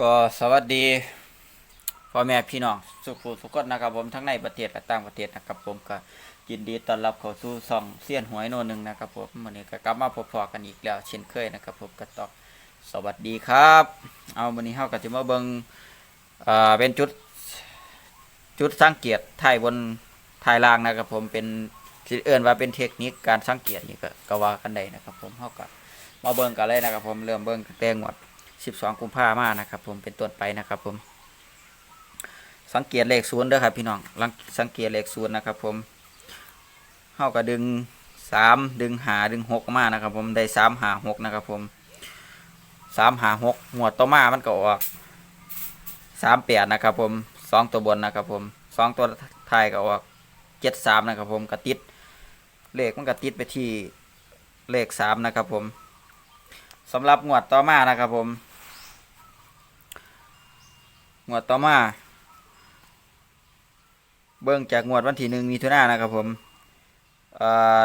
ก็สวัสดีพ่อแม่พี่น้องสุขสุขคนนะครับผมทั้งในประเทศและต่างประเทศนะครับผมก็ยินดีต้อนรับเข้าสู่ซองเสี้ยนหวยโนหนึ่งนะครับผมวันนี้ก็กลับมาพบพอกันอีกแล้วเช่นเคยนะครับผมก็ต้อสวัสดีครับ เอาวันนี้เฮาก็จะมาเบิ่งอ่าเป็นจุดจุดสังเกตถ่ายบนถ่ายล่างนะครับผมเป็นสิเอื่นว่าเป็นเทคนิคการสังเกตนี่ก็กว่ากันได้นะครับผมเฮาก็มาเบิ่งกันเลยนะครับผมเริ่มเบิ่งตั้งแต่งวด 12 กุมภามานะครับ ผมเป็นต้นไปนะครับ ผม สังเกตเลขศูนย์เด้อครับ พี่น้องลังสังเกตเลขศูนย์นะครับ ผมเฮาก็ดึงสามดึงหาดึงหกมานะครับ ผมได้สามหาหกนะครับ ผมสามหาหกหัวดต่อมามันก็ออกสามแปดนะครับ ผมสองตัวบนนะครับ ผมสองตัวท้ายก็ออกเจ็ดสามนะครับ ผมก็ติดเลขมันก็ติดไปที่เลขสามนะครับ ผมสำหรับงวดต่อมานะครับผม งวดต่อมา เบิ่งจากงวดวันที่หนึ่งมีทุนานะครับผม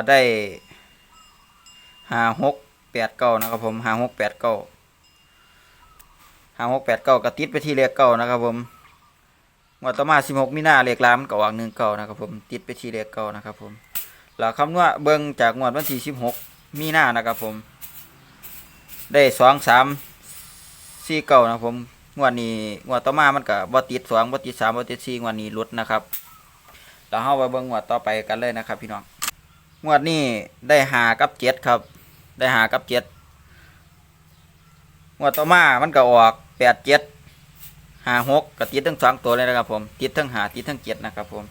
ได้หาหกแปดเก้านะครับผมหาหกแปดเก้าหาหกแปดเก้ากระติดไปที่เลขเก้านะครับผมงวดต่อมาสิบหกมีนาเลขลามก็วางหนึ่งเก้านะครับผมติดไปที่เลขเก้านะครับผมแล้วคำนวณเบิ่งจากงวดวันที่สิบหกมีนานะครับผม ได้สองสามสี่เก้านะครับผม งวดนี้งวดต่อมามันก็บ่ติดสองบ่ติดสามบ่ติดสี่งวดนี้หลุดนะครับแล้วเฮาไปเบิ่งงวดต่อไปกันเลยนะครับ พี่น้องงวดนี้ได้หากับเจ็ดครับ ได้หากับเจ็ดงวดต่อมามันก็ออกแปดเจ็ดหาหกก็ติดทั้งสองตัวเลยนะครับ ผมติดทั้งหาติดทั้งเจ็ดนะครับ ผม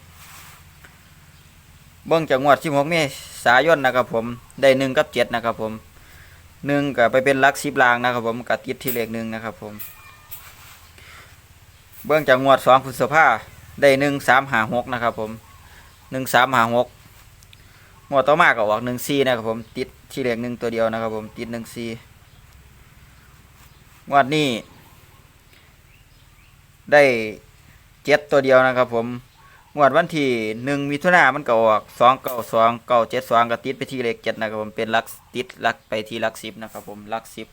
เบิ่งจากงวดสิบหกเมษายนนะครับ ผมได้หนึ่งกับเจ็ดนะครับ ผมหนึ่งก็ไปเป็นลักสิบลางนะครับ ผมก็ติดที่เลขหนึ่งนะครับ ผม เบื้องจากงวดสองพฤษภาได้หนึ่งสามหาหกนะครับ ผมหนึ่งสามหาหกงวดต่อมาก็ออกหนึ่งซีนะครับผมติดที่เลขหนึ่งตัวเดียวนะครับ ผมติดหนึ่งซีงวดนี้ ได้เจ็ดตัวเดียวนะครับ ผมงวดวันที่หนึ่งมิถุนามันก็ออกสองเก้าสองเก้าเจ็ดสองก็ติดไปที่เลขเจ็ดนะครับผมเป็นลักติดลักไปที่ลักสิบนะครับผมลักสิบ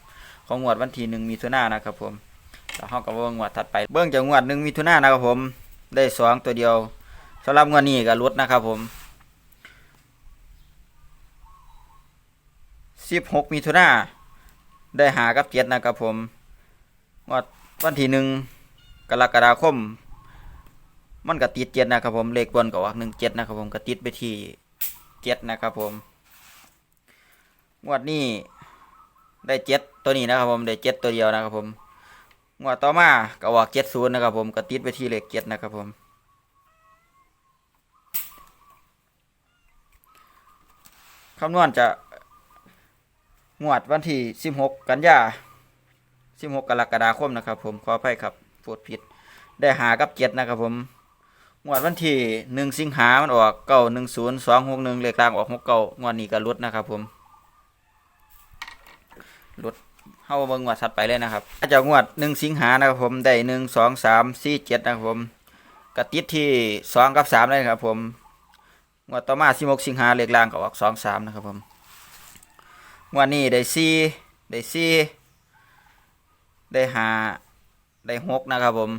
ของงวดวันที่หนึ่งมิถุนานะครับผม แล้วเขาก็เบิ่งงวดถัดไปเบิ่งจากงวดหนึ่งมิถุนายนนะครับผม ได้สองตัวเดียวสำหรับงวดนี้ก็ลดนะครับผมสิบหกมิถุนาได้หากับเจ็ดนะครับผมงวดวันที่หนึ่งกรกฎาคม มันก็ติดเจ็ดนะครับผมเลขบนก็ออกหนึ่งเจ็ดนะครับผมก็ติดไปที่เจ็ดนะครับผมงวดนี้ได้เจ็ดตัวนี้นะครับผมได้เจ็ดตัวเดียวนะครับผม งวดต่อมาก็ออกเจ็ดศูนย์นะครับผมก็ติดไปที่เลขเจ็ดนะครับผมคำนวณจะงวดวันที่สิบหกกันยาสิบหกกรกฎาคมนะครับผมขออภัยครับพูดผิด ได้หากับเจ็ดนะครับผมงวดวันที่หนึ่งสิงหามันออกเก้าหนึ่งศูนย์สองหกหนึ่งเลขกลางออกหกเก้างวดนี้ก็ลดนะครับผมลด เข้าเบิงงวดถัดไปเลยนะครับอาจากงวดหนึ่งสิงหานะครับผมได้หนึ่งสองสามสี่เจ็ดนะครับผมกระติดที่สองกับสามเลยครับผมงวดต่อมาสิบหกสิงหาเลขล่างก็ออกสองสามนะครับผมงวดนี้ได้สี่ได้สี่ได้ห้าได้หกนะครับผม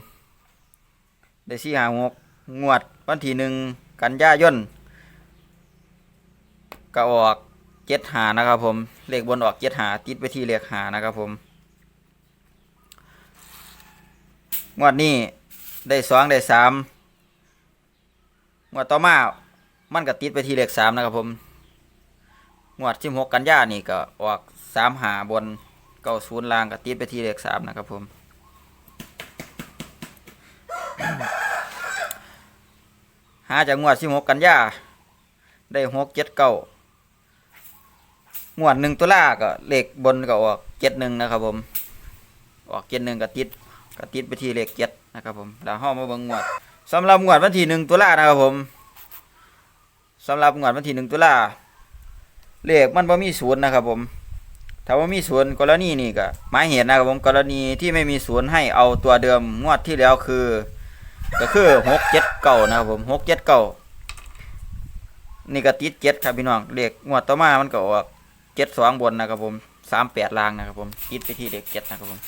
ได้สี่ห้าหกงวดวันที่หนึ่งกันยายนก็ออก เจ็ดหานะครับผม เลขบนออกเจ็ดหาติดไปที่เลขหานะครับผม งวดนี้ได้สองได้สามงวดต่อมา มันก็ติดไปที่เลขสามนะครับผม งวดสิบหกกันยานี่ก็ออกสามหาบนเก้าศูนย์ล่างก็ติดไปที่เลขสามนะครับผม หาจากงวดสิบหกกันยาได้หกเจ็ดเก้า งวดหนึ่งตัวล่าก็เลขบนก็ออกเจ็ดหนึ่งนะครับผม ออกเจ็ดหนึ่งก็ติดก็ติดไปที่เลขเจ็ดนะครับผมแล้วห้องมาเบิ่งงวดสำหรับงวดวันที่หนึ่งตัวล่านะครับผมสำหรับงวดวันที่หนึ่งตัวล่าเลขมันบ่มีศูนย์นะครับผมถ้าว่ามีศูนย์กรณีนี่ก็หมายเหตุนะครับผมกรณีที่ไม่มีศูนย์ให้เอาตัวเดิมงวดที่แล้วคือ ก็คือหกเจ็ดเก้านะครับผมหกเจ็ดเก้านี่ก็ติดเจ็ดครับพี่น้องเลขงวดต่อมามันก็ออก เจ็ดสองบนนะครับผมสามแปดล่างนะครับผมคิดไปที่เลขเจ็ดนะครับผม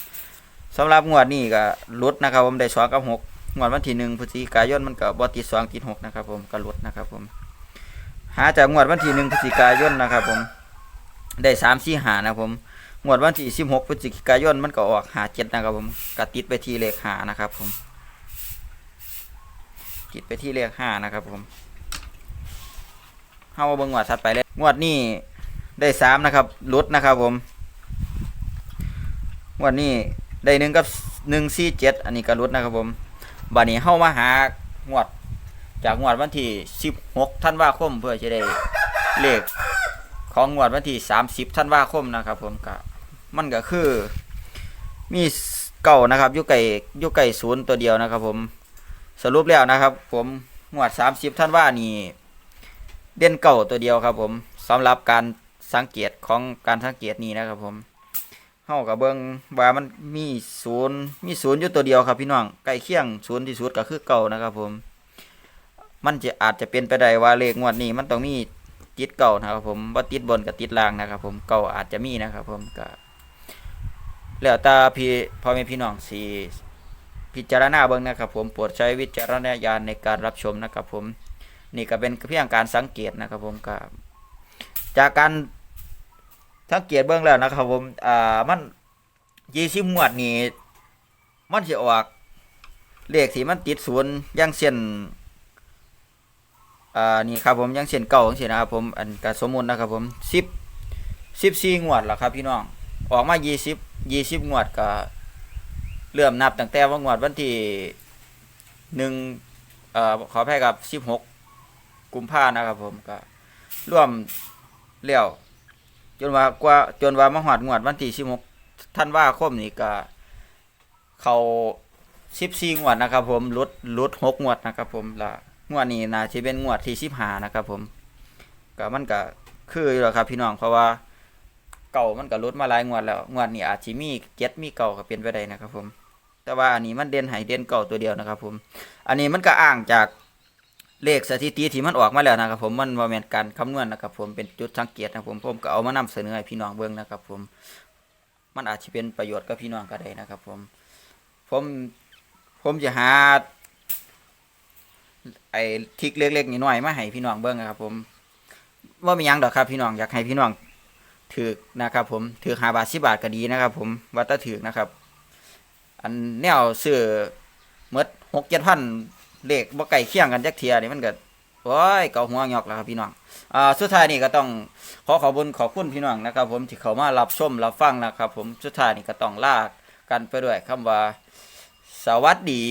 สำหรับงวดนี้ก็ลดนะครับผมได้สองกับหกงวดวันที่หนึ่งพฤศจิกายนมันก็บ่ติดสองติดหกนะครับผมก็ลดนะครับผมหาจากงวดวันที่หนึ่งพฤศจิกายนนะครับผมได้สามสี่หานะครับผมงวดวันที่สิบหกพฤศจิกายนมันก็ออกหาเจ็ดนะครับผมก็ติดไปที่เลขหานะครับผมติดไปที่เลขห้านะครับผมเข้ามาเบิ่งงวดถัดไปเลยงวดนี้ ได้สามนะครับลดนะครับผมวดนี้ได้หนึ่งกับหนึ่งสี่เจ็ดอันนี้ก็รุดนะครับผมบัดนี้เข้ามาหางวด จากงวดวันที่สิบหกธันว่าคมเพื่อจะได้เลขของงวดวันที่สามสิบธันว่าคมนะครับ ผมก็มันก็คือมีเก่านะครับยุไก่ยุไก่ศูนย์ตัวเดียวนะครับ ผมสรุปแล้วนะครับ ผมงวดสามสิบธันว่านี่เด่นเก่าตัวเดียวครับ ผมสำหรับการ สังเกตของการสังเกตนี้นะครับผมเฮากับเบิ่งว่ามันมีศูนย์มีศูนย์อยู่ตัวเดียวครับพี่น้องใกล้เคียงศูนย์ที่สุดก็คือเก่านะครับผม มันจะอาจจะเป็นไปได้ว่าเลขงวดนี้มันต้องมีติดเก่านะครับผมว่าติดบนกับติดล่างนะครับ ผมเก่าอาจจะมีนะครับ ผมก็แล้วต่พี่พ่อแม่พี่น้องสีพิจารณาเบิ่งนะครับผมโปรดใช้วิจารณญาณในการรับชมนะครับผมนี่ก็เป็นเพียงการสังเกตนะครับผมก็จากการ สังเกตเบื้องแล้วนะครับ ผม อ่า มันยี่สิบงวดนี่ มันจะออก เลขที่มันติดศูนย์อยังเช่นอ่า นี่ครับผมอยังเช่นเก่าอย่างเช่นนะครับผม อันกับสมมุตินะครับผมสิบสิบสี่งวดแล้วครับพี่น้อง ออกมายี่สิบยี่สิบงวดก็เริ่มนับตั้งแต่ว่างวดวันที่หนึ่งเอ่อขอแพ้กับสิบหกกุมภานะครับผมก็ร่วมเลี้ยว จนว่ากว่าจนว่ามาหอดงวดวันที่สิบหกท่านว่าคมนี่ก็เขาสิบสี่งวดนะครับ ผมลดลดหกงวดนะครับ ผมละงวดนี้น่าจะเป็นงวดที่สิบห้านะครับ ผมก็มันก็คืออยู่แล้วครับ พี่น้องเพราะว่าเก่ามันก็ลดมาหลายงวดแล้วงวดนี้อาจจะมีเจ็ดมีเก่าก็เป็นไปได้นะครับ ผม แต่ว่าอันนี้มันเด่นให้เด่นเก่าตัวเดียวนะครับ ผม อันนี้มันก็อ้างจาก เลขสถิติที่มันออกมาแล้วนะครับผมมันว่าแม่นการคำนวณนะครับผมเป็นจุดสังเกตนะครับผมผมก็เอามานำเสนอให้พี่น้องเบิ่งนะครับผมมันอาจจะเป็นประโยชน์กับพี่น้องก็ได้นะครับผมผมผมจะหาไอ้ทิกเล็กๆน้อยๆมาให้พี่น้องเบิ่งนะครับ ผมว่ามีหยังดอกครับพี่น้องอยากให้พี่น้องถือนะครับ ผมถือหาบาทสิบาทก็ดีนะครับ ผมว่าแตาถือนะครับ อันแนวซื้อเมดหกเจ็ดพัน เลขบ่ไก่เคียงกันจักเทียนี่มันก็โอ้ยเกาหัวงอกแล้วครับพี่น้องอ่าสุดท้ายนี่ก็ต้องขอขอบคุณขอบคุณพี่น้องนะครับ ผมที่เขามารับชมรับฟังนะครับ ผมสุดท้ายนี่ก็ต้องลากันไปด้วยคำว่า สวัสดี